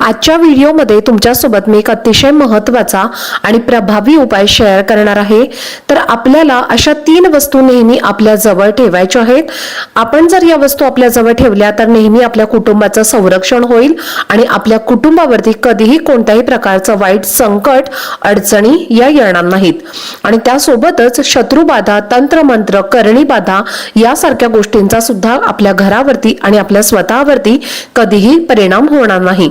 आजच्या व्हिडिओमध्ये तुमच्यासोबत मी एक अतिशय महत्त्वाचा आणि प्रभावी उपाय शेअर करणार आहे. तर आपल्याला अशा तीन वस्तू नेहमी आपल्या जवळ ठेवायच्या आहेत. आपण जर या वस्तू आपल्या जवळ ठेवल्या तर नेहमी आपल्या कुटुंबाचं संरक्षण होईल आणि आपल्या कुटुंबावरती कधीही कोणत्याही प्रकारचं वाईट संकट अडचणी या येणार नाहीत. आणि त्यासोबतच शत्रुबाधा तंत्रमंत्र करणी बाधा यासारख्या गोष्टींचा सुद्धा आपल्या घरावरती आणि आपल्या स्वतःवरती कधीही परिणाम होणार नाही.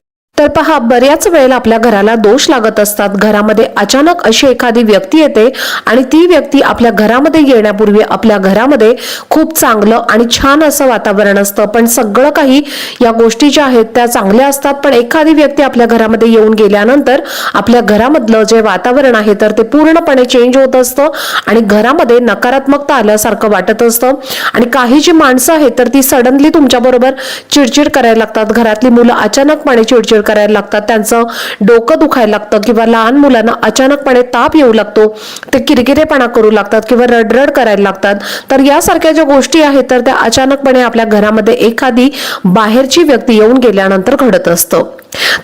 तर पहा बऱ्याच वेळेला आपल्या घराला दोष लागत असतात. घरामध्ये अचानक अशी एखादी व्यक्ती येते आणि ती व्यक्ती आपल्या घरामध्ये येण्यापूर्वी आपल्या घरामध्ये खूप चांगलं आणि छान असं वातावरण असतं. पण सगळं काही या गोष्टी ज्या आहेत त्या चांगल्या असतात. पण एखादी व्यक्ती आपल्या घरामध्ये येऊन गेल्यानंतर आपल्या घरामधलं जे वातावरण आहे तर ते पूर्णपणे चेंज होत असतं आणि घरामध्ये नकारात्मकता आल्यासारखं वाटत असतं. आणि काही जी माणसं आहेत तर ती सडनली तुमच्याबरोबर चिडचिड करायला लागतात. घरातली मुलं अचानकपणे चिडचिड करायला लागतात. त्यांचं डोकं दुखायला लागतं किंवा लहान मुलांना अचानकपणे ताप येऊ लागतो. ते किरकिरेपणा करू लागतात किंवा रडरड करायला लागतात. तर यासारख्या ज्या गोष्टी आहेत तर त्या अचानकपणे आपल्या घरामध्ये एखादी बाहेरची व्यक्ती येऊन गेल्यानंतर घडत असतं.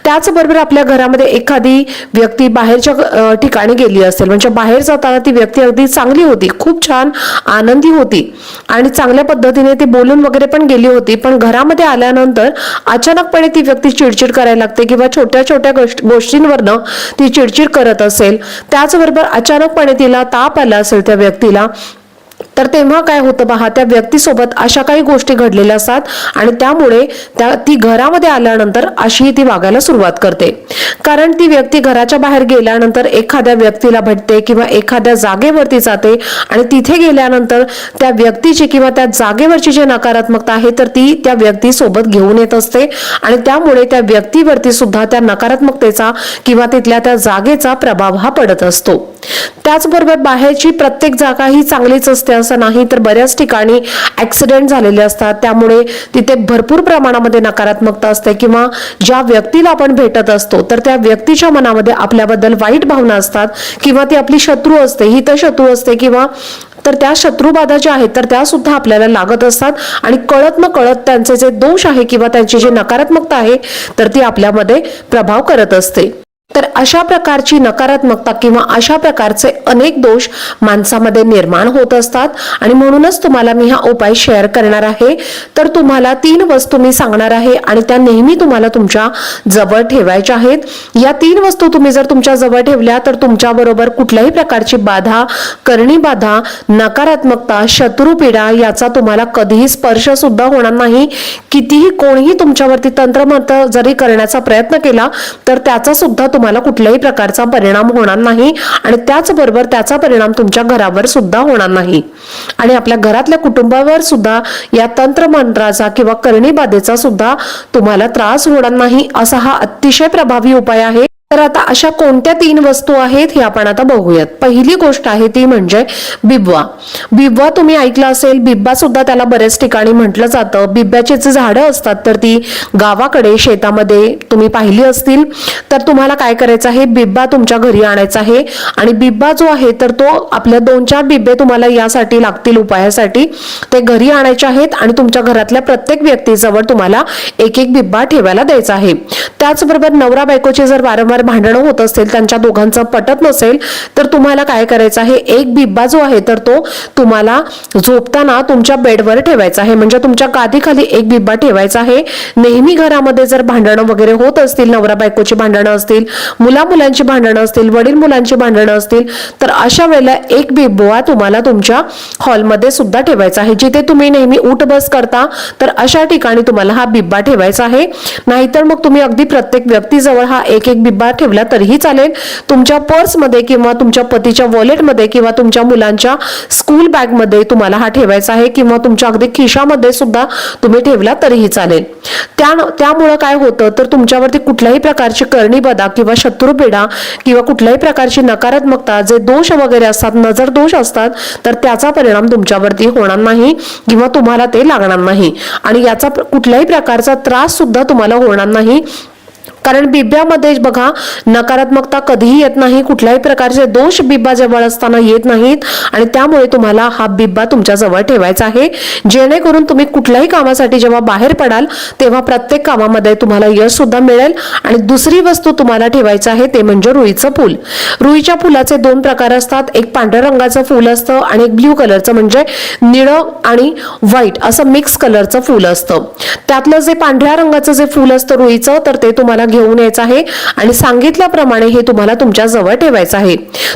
त्याचबरोबर आपल्या घरामध्ये एखादी व्यक्ती बाहेरच्या ठिकाणी गेली असेल म्हणजे बाहेर जाताना ती व्यक्ती अगदी चांगली होती खूप छान आनंदी होती आणि चांगल्या पद्धतीने ती बोलून वगैरे पण गेली होती पण घरामध्ये आल्यानंतर अचानकपणे ती व्यक्ती चिडचिड करायला लागते किंवा छोट्या छोट्या गोष्ट- गोष्टींवरनं ती चिडचिड करत असेल. त्याचबरोबर अचानकपणे तिला ताप आला असेल त्या व्यक्तीला तर तेव्हा काय होतं पहा त्या व्यक्तीसोबत अशा काही गोष्टी घडलेल्या असतात आणि त्यामुळे त्या ती घरामध्ये आल्यानंतर अशी ती वागायला सुरुवात करते. कारण ती व्यक्ती घराच्या बाहेर गेल्यानंतर एखाद्या व्यक्तीला भेटते किंवा एखाद्या जागेवरती जाते आणि तिथे गेल्यानंतर त्या व्यक्तीची किंवा त्या जागेवरची जी नकारात्मकता आहे तर ती त्या व्यक्तीसोबत घेऊन येत असते. आणि त्यामुळे त्या व्यक्तीवरती सुद्धा त्या नकारात्मकतेचा किंवा तिथल्या त्या जागेचा प्रभाव हा पडत असतो. त्याचबरोबर बाहेरची प्रत्येक जागा ही चांगलीच असते असं नाही तर बऱ्याच ठिकाणी ऍक्सिडेंट झालेले असतात. त्यामुळे तिथे भरपूर प्रमाणामध्ये नकारात्मकता असते किंवा ज्या व्यक्तीला आपण भेटत असतो तर त्या व्यक्तीच्या मनामध्ये आपल्याबद्दल वाईट भावना असतात किंवा ती आपली शत्रू असते ही तर शत्रू असते किंवा तर त्या शत्रुबाधा ज्या आहेत तर त्या सुद्धा आपल्याला लागत असतात. आणि कळत न कळत त्यांचे जे दोष आहे किंवा त्यांची जी नकारात्मकता आहे तर ती आपल्यामध्ये प्रभाव करत असते. तर अशा प्रकारची नकारात्मकता किंवा अशा प्रकारचे अनेक दोष माणसामध्ये निर्माण होत असतात. आणि म्हणूनच तुम्हाला मी हा उपाय शेअर करणार आहे. तर तुम्हाला तीन वस्तू मी सांगणार आहे आणि त्या नेहमी तुम्हाला तुमच्या जवळ ठेवायच्या आहेत. या तीन वस्तू तुम्ही जर तुमच्या जवळ ठेवल्या तर तुमच्या बरोबर कुठल्याही प्रकारची बाधा करणी बाधा नकारात्मकता शत्रुपीडा याचा तुम्हाला कधीही स्पर्श सुद्धा होणार नाही. कितीही कोणीही तुमच्यावरती तंत्रमंत्र जरी करण्याचा प्रयत्न केला तर त्याचा सुद्धा तुम्हाला कुठल्याही प्रकारचा परिणाम होणार नाही आणि त्याचबरोबर त्याचा परिणाम तुमच्या घरावर सुद्धा होणार नाही. आणि आपल्या घरातल्या कुटुंबावर सुद्धा या तंत्र मंत्राचा किंवा करणी बाधेचा सुद्धा तुम्हाला त्रास होणार नाही असा हा अतिशय प्रभावी उपाय आहे. तर आता अशा कोणत्या तीन वस्तू आहेत हे आपण आता बघूयात. पहिली गोष्ट आहे ती म्हणजे बिबवा. बिबवा तुम्ही ऐकलं असेल बिब्बा सुद्धा त्याला बऱ्याच ठिकाणी म्हटलं जातं. बिब्ब्याची जी झाडं असतात तर ती गावाकडे शेतामध्ये तुम्ही पाहिली असतील. तर तुम्हाला काय करायचं आहे? बिब्बा तुमच्या घरी आणायचा आहे. आणि बिब्बा जो आहे तर तो आपल्या दोन चार बिब्बे तुम्हाला यासाठी लागतील उपायासाठी. ते घरी आणायचे आहेत आणि तुमच्या घरातल्या प्रत्येक व्यक्तीजवळ तुम्हाला एक एक बिब्बा ठेवायला द्यायचा आहे. त्याचबरोबर नवरा बायकोचे जर वारंवार भांडणं होत असतील त्यांच्या दोघांचं पटत नसेल तर तुम्हाला काय करायचं आहे? एक बिब्बा जो आहे तर तो तुम्हाला झोपताना तुमच्या बेडवर ठेवायचा आहे. म्हणजे तुमच्या गादीखाली एक बिब्बा ठेवायचा आहे. नेहमी घरामध्ये जर भांडणं वगैरे होत असतील नवरा बायकोची भांडणं असतील मुला मुलांची भांडणं असतील वडील मुलांची भांडणं असतील तर अशा वेळेला एक बिब्बा तुम्हाला तुमच्या हॉलमध्ये सुद्धा ठेवायचा आहे. जिथे तुम्ही नेहमी उठ बस करता तर अशा ठिकाणी तुम्हाला हा बिब्बा ठेवायचा आहे. नाहीतर मग तुम्ही अगदी प्रत्येक व्यक्तीजवळ हा एक एक बिब्बा धागा ठेवला तरीही चालेल. तुमच्या पर्समध्ये किंवा तुमच्या पतीच्या वॉलेटमध्ये किंवा तुमच्या मुलांच्या स्कूल बॅगमध्ये तुम्हाला हा ठेवायचा आहे किंवा तुमच्या अगदी खिशामध्ये सुद्धा तुम्ही ठेवला तरीही चालेल. त्या त्यामुळं काय होतं तर तुमच्यावरती कुठल्याही प्रकारची करणीबदा किंवा शत्रुपेढा किंवा कुठल्याही प्रकारची नकारात्मकता जे दोष वगैरे असतात नजर दोष असतात तर त्याचा परिणाम तुमच्यावरती होणार नाही किंवा तुम्हाला ते लागणार नाही. आणि याचा कुठल्याही प्रकारचा त्रास सुद्धा तुम्हाला होणार नाही. कारण बिब्यामध्ये बघा नकारात्मकता कधीही येत नाही कुठल्याही प्रकारचे दोष बिब्बा जवळ असताना येत नाहीत. आणि त्यामुळे तुम्हाला हा बिब्बा तुमच्या जवळ ठेवायचा आहे. जेणेकरून तुम्ही कुठल्याही कामासाठी जेव्हा बाहेर पडाल तेव्हा प्रत्येक कामामध्ये तुम्हाला यश सुद्धा मिळेल. आणि दुसरी वस्तू तुम्हाला ठेवायचं आहे ते म्हणजे रुईचं फूल. रुईच्या फुलाचे दोन प्रकार असतात. एक पांढऱ्या रंगाचं फूल असतं आणि एक ब्ल्यू कलरचं म्हणजे निळं आणि व्हाईट असं मिक्स कलरचं फूल असतं. त्यातलं जे पांढऱ्या रंगाचं जे फूल असतं रुईचं तर ते तुम्हाला घेऊन यायचं आहे. आणि सांगितल्याप्रमाणे हे तुम्हाला तुमच्या जवळ ठेवायचं आहे.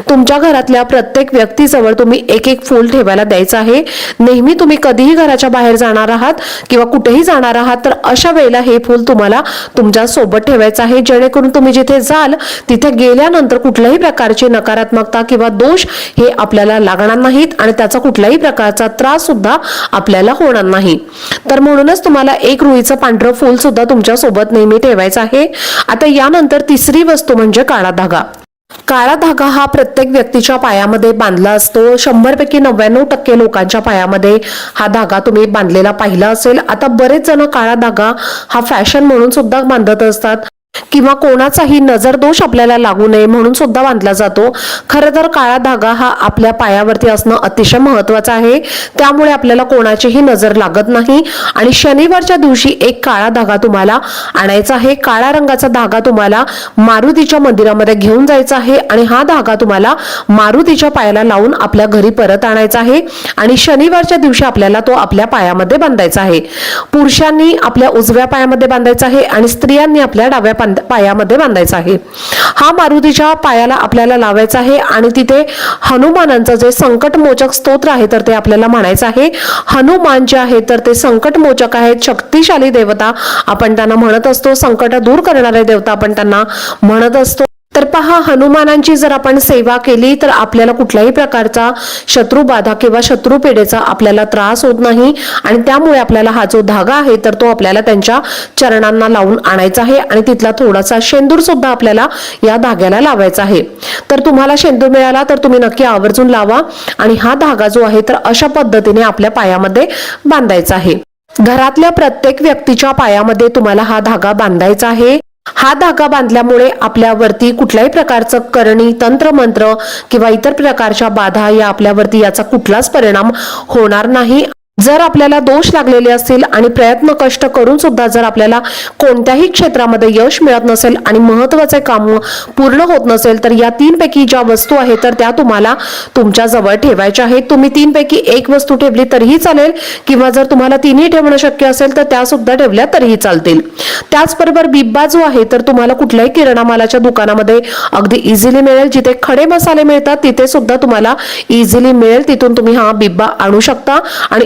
तुमच्या घरातल्या प्रत्येक व्यक्तीजवळ तुम्ही एक एक फूल ठेवायला द्यायचं आहे. नेहमी तुम्ही कधीही घराच्या बाहेर जाणार आहात किंवा कुठेही जाणार आहात तर अशा वेळेला हे फूल तुम्हाला तुमच्यासोबत ठेवायचं आहे. जेणेकरून तुम्ही जिथे जाल तिथे गेल्यानंतर कुठल्याही प्रकारची नकारात्मकता किंवा दोष हे आपल्याला लागणार नाहीत आणि त्याचा कुठल्याही प्रकारचा त्रास सुद्धा आपल्याला होणार नाही. तर म्हणूनच तुम्हाला एक रुईचं पांढरं फूल सुद्धा तुमच्यासोबत नेहमी ठेवायचं आहे. आता यानंतर तिसरी वस्तू म्हणजे काळा धागा. काळा धागा हा प्रत्येक व्यक्तीच्या पायामध्ये बांधला असतो. शंभर पैकी नव्याण्णव टक्के लोकांच्या पायामध्ये हा धागा तुम्ही बांधलेला पाहिला असेल. आता बरेच जण काळा धागा हा फॅशन म्हणून सुद्धा बांधत असतात. किंवा कोणाचाही नजर दोष आपल्याला लागू नये म्हणून सुद्धा बांधला जातो. खरं तर काळा धागा हा आपल्या पायावरती असणं अतिशय महत्वाचं आहे. त्यामुळे आपल्याला कोणाचीही नजर लागत नाही. आणि शनिवारच्या दिवशी एक काळा धागा तुम्हाला आणायचा आहे. काळ्या रंगाचा धागा तुम्हाला मारुतीच्या मंदिरामध्ये घेऊन जायचा आहे. आणि हा धागा तुम्हाला मारुतीच्या पायाला लावून आपल्या घरी परत आणायचा आहे. आणि शनिवारच्या दिवशी आपल्याला तो आपल्या पायामध्ये बांधायचा आहे. पुरुषांनी आपल्या उजव्या पायामध्ये बांधायचा आहे. आणि स्त्रियांनी आपल्या डाव्या बांध पायामध्ये बांधायचा आहे. हा मारुतीच्या पायाला आपल्याला लावायचा आहे आणि तिथे हनुमानांचं जे संकटमोचक स्तोत्र आहे तर ते आपल्याला म्हणायचं आहे. हनुमान जे आहे तर ते संकटमोचक आहेत. शक्तिशाली देवता आपण त्यांना म्हणत असतो संकट दूर करणारे देवता आपण त्यांना म्हणत असतो. तर पहा हनुमानांची जर आपण सेवा केली तर आपल्याला कुठल्याही प्रकारचा शत्रुबाधा किंवा शत्रू पेढेचा आपल्याला त्रास होत नाही. आणि त्यामुळे आपल्याला हा जो धागा आहे तर तो आपल्याला त्यांच्या चरणांना लावून आणायचा आहे. आणि तिथला थोडासा शेंदूर सुद्धा आपल्याला या धाग्याला लावायचा आहे. तर तुम्हाला शेंदूर मिळाला तर तुम्ही नक्की आवर्जून लावा. आणि हा धागा जो आहे तर अशा पद्धतीने आपल्या पायामध्ये बांधायचा आहे. घरातल्या प्रत्येक व्यक्तीच्या पायामध्ये तुम्हाला हा धागा बांधायचा आहे. हा धागा बांधल्यामुळे आपल्यावरती कुठल्याही प्रकारचं करणी तंत्रमंत्र किंवा इतर प्रकारच्या बाधा या आपल्यावरती याचा कुठलाच परिणाम होणार नाही. जर आपल्याला दोष लागलेले असतील आणि प्रयत्न कष्ट करून सुद्धा जर आपल्याला कोणत्याही क्षेत्रामध्ये यश मिळत नसेल आणि महत्त्वाचे काम पूर्ण होत नसेल तर या तीनपैकी ज्या वस्तू आहेत तर त्या तुम्हाला तुमच्या जवळ ठेवायच्या आहेत. तुम्ही तीनपैकी एक वस्तू ठेवली तरीही चालेल किंवा जर तुम्हाला तिन्ही ठेवणं शक्य असेल तर त्या सुद्धा ठेवल्या तरीही चालतील. त्याचबरोबर बिब्बा जो आहे तर तुम्हाला कुठल्याही किराणा मालाच्या दुकानामध्ये अगदी इझिली मिळेल. जिथे खडे मसाले मिळतात तिथे सुद्धा तुम्हाला इझिली मिळेल. तिथून तुम्ही हा बिब्बा आणू शकता. आणि